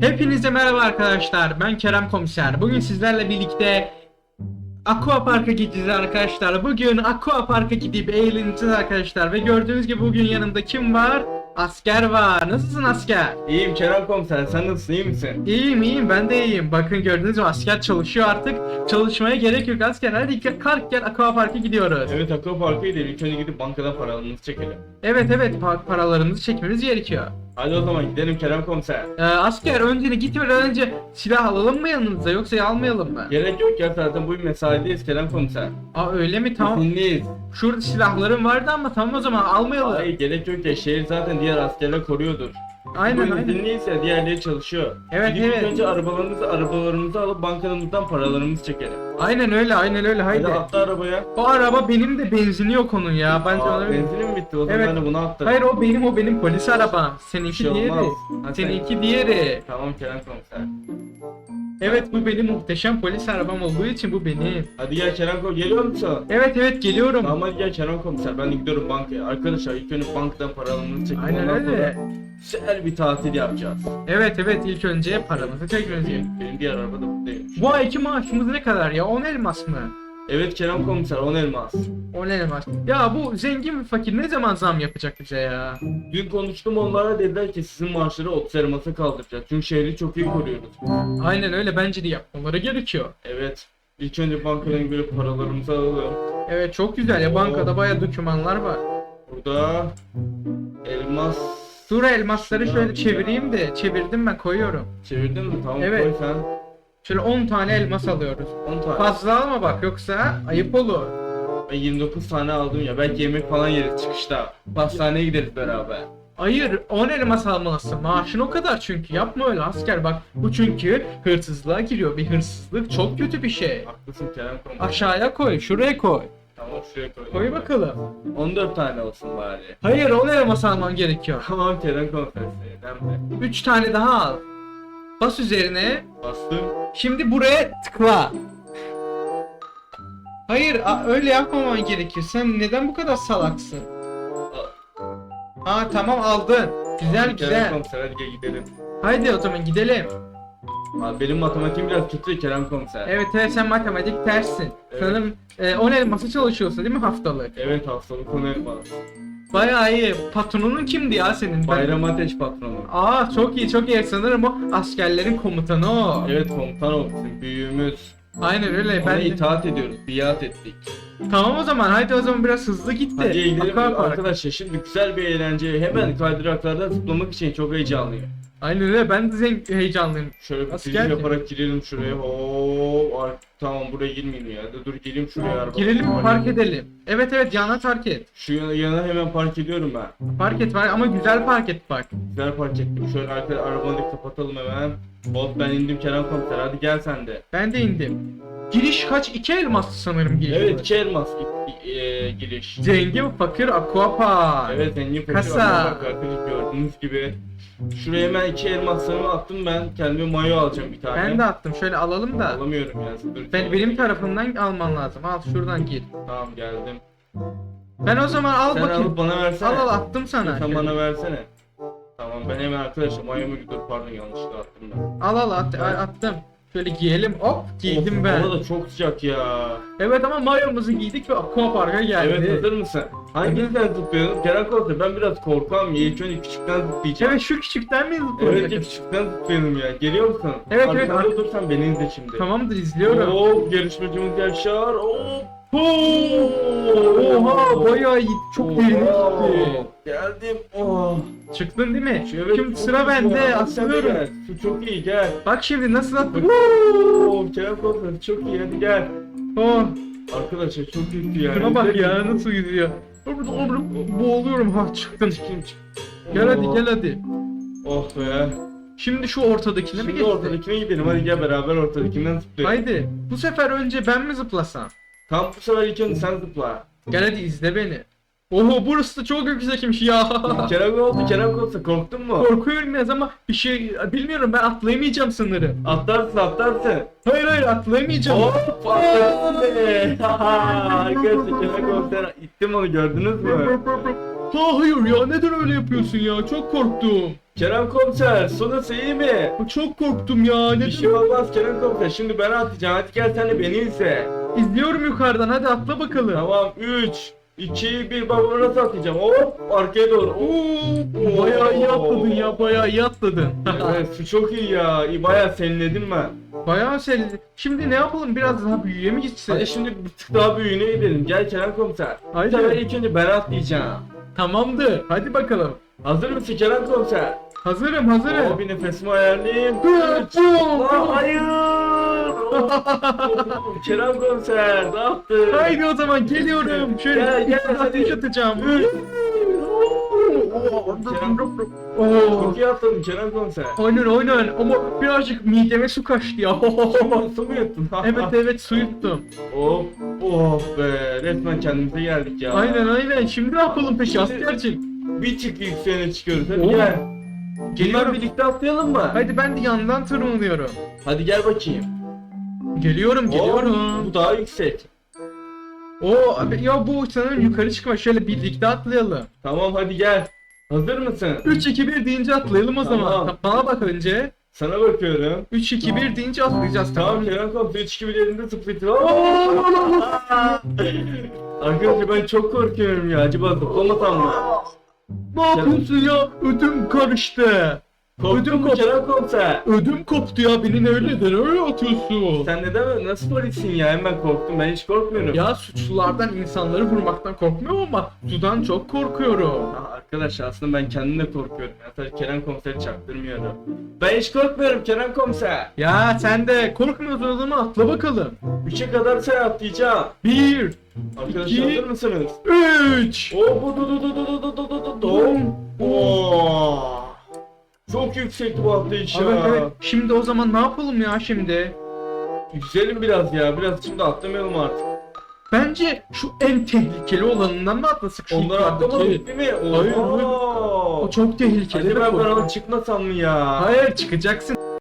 Hepinize merhaba arkadaşlar. Ben Kerem Komiser. Bugün sizlerle birlikte Aqua Park'a gideceğiz arkadaşlar. Bugün Aqua Park'a gidip eğleneceğiz arkadaşlar. Ve gördüğünüz gibi bugün yanımda kim var? Asker var. Nasılsın asker? İyiyim Kerem komiser sen nasılsın iyi misin? İyiyim iyiyim ben de iyiyim. Bakın gördüğünüz gibi asker çalışıyor artık. Çalışmaya gerek yok asker. Hadi gel- kalk gel Aqua Park'a gidiyoruz. Evet Aqua Park'a gidelim ilk önce gidip bankadan paralarımızı çekelim. Evet evet pa- paralarımızı çekmemiz gerekiyor. Hadi o zaman gidelim Kerem komiser. Ee, asker önce gitmeden önce silah alalım mı yanınıza yoksa almayalım mı? Gerek yok ya zaten bu mesaideyiz Kerem komiser. Aa öyle mi tamam. İzinliyiz. Şurada silahlarım vardı ama tamam o zaman almayalım. Hayır gerek yok ya şehir zaten diğer askerler koruyordur. Aynen bu aynen. ya diğerleri çalışıyor. Evet, Gidip ilk evet. önce arabalarımızı arabalarımızı alıp bankamızdan paralarımızı çekelim. Aynen öyle aynen öyle haydi. Hadi atla arabaya. O araba benim de benzini yok onun ya. Bence Aa, ona mi bitti o zaman Evet. ben de bunu atlarım. Hayır o benim o benim polis arabam. Seninki şey diğeri. olmaz. Ha, sen- Seninki diğeri. Tamam Kerem komiser. Evet bu benim muhteşem polis arabam olduğu için bu benim. Hadi gel Kerem komiser geliyor musun? Evet evet geliyorum. Tamam hadi gel Kerem komiser ben de gidiyorum bankaya. Arkadaşlar ilk önce bankadan paralarımızı çekelim. Aynen Ondan öyle. sonra Güzel bir tatil yapacağız. Evet evet ilk önce paramızı gerekiyor. Benim, diğer araba da buradaymış. Bu ayki maaşımız ne kadar ya? 10 elmas mı? Evet Kerem komiser 10 elmas. 10 elmas. Ya bu zengin ve fakir ne zaman zam yapacak bize ya? Dün konuştum onlara dediler ki sizin maaşları 30 elmasa kaldıracak. Çünkü şehri çok iyi koruyoruz. Aynen öyle bence de yapmaları gerekiyor. Evet. İlk önce bankadan böyle paralarımızı alalım. Evet çok güzel ya bankada bayağı dokümanlar var. Burada elmas Dur elmasları şöyle çevireyim de çevirdim ben koyuyorum. çevirdin mi? Tamam Evet. koy sen. Şöyle 10 tane elmas alıyoruz. 10 tane. Fazla alma bak yoksa ayıp olur. Ben 29 tane aldım ya. Belki yemek falan yeriz çıkışta. Pastaneye gideriz beraber. Hayır 10 elmas almalısın. Maaşın o kadar çünkü. Yapma öyle asker bak. Bu çünkü hırsızlığa giriyor. Bir hırsızlık çok kötü bir şey. Haklısın Kerem komiser. Aşağıya koy, şuraya koy. Tamam şuraya koy. Koy bakalım. 14 tane olsun bari. Hayır 10 elmas alman gerekiyor. Tamam Kerem komiser neden mi? 3 tane daha al. Bas üzerine. Bastım. Şimdi buraya tıkla. Hayır öyle yapmaman gerekiyor. Sen neden bu kadar salaksın? Ha tamam aldın. Güzel Kerem güzel. komiser hadi gel gidelim. Haydi o zaman gidelim. Abi benim matematiğim biraz kötü Kerem komiser. Evet evet sen matematik tersin. Evet. Sanırım e, 10 elması çalışıyorsun değil mi haftalık? Evet hastalık konu elmas. Bayağı iyi. Patronun kimdi ya senin? Bayram Ateş patronu. Aa çok iyi çok iyi. Sanırım o askerlerin komutanı o. Evet komutan o bizim büyüğümüz. Aynen öyle. Ona Ben de- itaat ediyoruz, biat ettik. Tamam o zaman haydi o zaman biraz hızlı gitti. Hadi gidelim arkadaşlar şimdi güzel bir eğlence. Hemen kaydıraklardan zıplamak için çok heyecanlıyım. Aynen öyle ben de zen- heyecanlıyım. Şöyle bir Asker yaparak girelim şuraya. Oo, ay, tamam buraya girmeyeyim ya. Dur girelim şuraya araba. Girelim mi park edelim? Evet evet yana park et. Şu yana, yana hemen park ediyorum ben. Park et var ama güzel park et bak. Güzel park ettim. Şöyle arka arabanı kapatalım hemen. Hop ben indim Kerem komiser hadi gel sen de. Ben de indim. Giriş kaç? İki elmas sanırım giriş. Evet iki elmas e, giriş. Zengin fakir aqua park. Evet zengin fakir Kasa. var. Bak arkadaşlar gördüğünüz gibi. Şuraya hemen iki elmaslarımı attım ben. Kendime mayo alacağım bir tane. Ben de attım. Şöyle alalım da. Alamıyorum ya. Dur, Ben benim tarafımdan alman lazım. Al şuradan gir. Tamam geldim. Ben o zaman al Sen bakayım. alıp bana versene. Al al attım sana. Sen bana versene. Tamam ben hemen arkadaşlar mayomu dur pardon yanlışlıkla attım ben. Al al at, attım. Şöyle giyelim. Hop giydim Of, ben. Hava da çok sıcak ya. Evet ama mayomuzu giydik ve aqua parka geldi. Evet hazır mısın? Hangisinden zıplıyorsun? Kerem Korsa ben biraz korkam önce küçükten zıplayacağım. Evet şu küçükten mi Evet zıplayacak? ya küçükten zıplayalım ya. Geliyor musun? Evet, evet, Arkamda ar- dursan beni izle şimdi. Tamamdır izliyorum. Hop yarışmacımız Yaşar. Hop. Oha bayağı iyi. Çok gitti. Geldim. Oh. Çıktın değil mi? Evet, Şimdi sıra iyi bende asılıyorum. gel. Şu çok iyi gel. Bak şimdi nasıl attım. Oo, Korsa çok iyi hadi gel. Oh, Arkadaşlar çok iyi ya. şuna bak ya nasıl gidiyor. Boğuluyorum ha çıktım. Çıkayım çık. Gel hadi Oh. gel hadi. Oh be. Şimdi şu ortadakine mi Şimdi geçti? ortadakine gidelim hadi gel beraber ortadakinden zıplayalım. Haydi. Bu sefer önce ben mi zıplasam? Tam bu sefer ilk önce sen zıpla. Gel hadi izle beni. Oho burası da çok yüksekmiş ya. Kerem ne oldu? Kerem Korsa korktun mu? Korkuyorum biraz ama bir şey bilmiyorum ben atlayamayacağım sanırım. Atlarsın atlarsın. Hayır hayır atlayamayacağım. Hop atlarsın beni. Arkadaşlar Kerem Korsa ittim onu gördünüz mü? Ha hayır ya neden öyle yapıyorsun ya çok korktum. Kerem komiser sonrası iyi mi? Çok korktum ya. Ne Bir şey olmaz Kerem komiser. Şimdi ben atlayacağım. Hadi gel sen de beni izle. İzliyorum yukarıdan hadi atla bakalım. Tamam 3, 2, 1 bak bunu nasıl atlayacağım? Hop arkaya doğru. Oo, bayağı iyi atladın ya bayağı iyi atladın. evet su çok iyi ya. İyi, Bayağı serinledim ben. bayağı sen. Şimdi ne yapalım biraz daha büyüye mi gitsek? Hadi şimdi bir tık daha büyüğüne gidelim. Gel Kerem komiser. Haydi. Bu sefer ilk önce ben atlayacağım. Tamamdır hadi bakalım. Hazır mısın Kerem komiser? Hazırım hazırım. Bir nefesimi ayarlayayım. Dur. hayır. Kerem komiser ne yaptın? Haydi o zaman geliyorum. Şöyle Gel, gel, bir ateş hadi. atacağım. Kerem, Oo. çok iyi atladın Kerem komiser. Aynen aynen ama birazcık mideme su kaçtı ya. Su mu yuttun? evet evet su yuttum. Oh, oh be resmen kendimize geldik ya. Aynen aynen. Şimdi ne yapalım peki askerciğim? Bir çık yükseğine çıkıyoruz. Hadi Oo. gel. Geliyorum. Bunlar birlikte atlayalım mı? Hadi ben de yandan tırmanıyorum. Hadi gel bakayım. Geliyorum Oo, geliyorum. bu daha yüksek. Oo abi ya bu sanırım yukarı çıkma. Şöyle birlikte atlayalım. Tamam hadi gel. Hazır mısın? 3 2 1 deyince atlayalım o Tamam. zaman. Bana bak önce. Sana bakıyorum. 3 2 1 deyince atlayacağız Tamam tamam. Kerem komiser 3 gibi elinde zıplatır. Arkadaşlar ben çok korkuyorum ya. Acaba zıplamasam mı? Ne yapıyorsun ya? Ödüm karıştı. Ödüm mu koptu. Kerem komiser? Ödüm koptu ya. Beni ne öyle öyle atıyorsun. Sen neden nasıl polissin ya? Hemen korktum. Ben hiç korkmuyorum. Ya suçlulardan insanları vurmaktan korkmuyorum ama sudan çok korkuyorum. Ah, Arkadaşlar aslında ben kendim de korkuyorum. Ya sadece Kerem komiseri çaktırmıyorum. Ben hiç korkmuyorum Kerem komiser. Ya sen de korkmuyorsun o zaman atla bakalım. Üçe kadar sen atlayacağım. 1 Arkadaşlar İki. hazır mısınız? 3 Oo bu du du du du du du du du du du. Oo. Çok yüksekti bu atlayış ya. Evet evet. Şimdi o zaman ne yapalım ya şimdi? Yükselim biraz ya. Biraz şimdi atlamayalım artık. Bence şu en tehlikeli olanından mı atlasak şu yukarıdaki? atlamadık değil mi? Hayır, Oo. O çok tehlikeli. Acaba ben ona çıkmasam mı ya? Hayır çıkacaksın